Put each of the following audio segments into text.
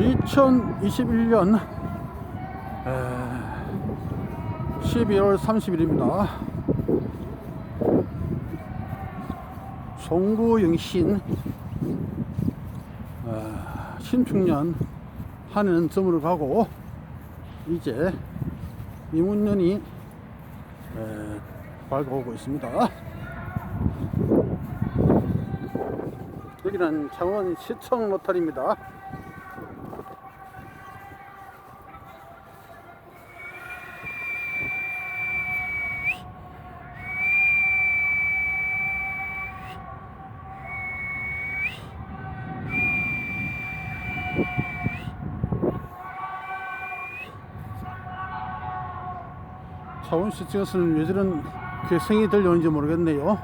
2021년 12월 30일입니다. 송구영신 어, 신축년 한 해는 저물어 가고 이제 이문년이 에, 밝아오고 있습니다. 여기는 창원 시청 로탈입니다. 창원시청에서는 왜 저런 괴성이 들려오는지 모르겠네요.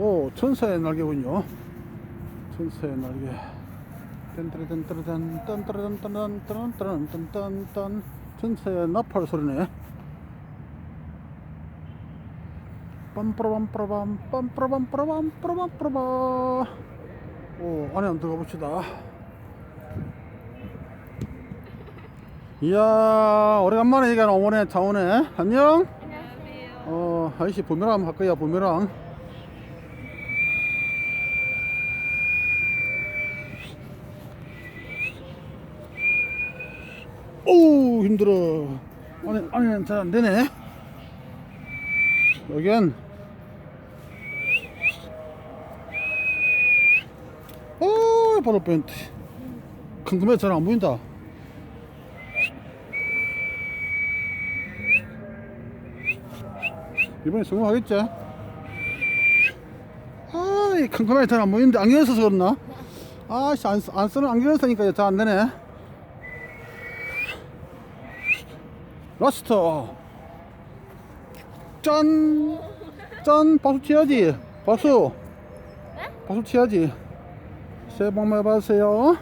오, 천사의 날개군요. 천사의 날개. 딴따라단따라단, 딴따라단딴딴딴. 천사의 나팔 소리네. 빰빠라밤빠라밤, 빰빠라밤 빠라밤, 빠라밤빠라밤. 오, 안에 한번 들어가 봅시다. 이야, 오래간만에 이가 오네, 차오네. 안녕? 안녕하세요. 어, 아저씨 부메랑 할 거야, 부메랑. 오 힘들어. 아니 아니 잘 안되네. 여긴 어 바로 뺀트. 큼큼해 잘 안 보인다. 이번에 성공하겠지? 아이 큼큼해 잘안 보이는데 안경을 써서 그렇나? 아씨 안, 쓰- 안 쓰는 안경을 쓰니까 잘 안되네 라스트 짠! 짠! 박수 치야지 박수 박수 치야지 새해 복 많이 받으세요.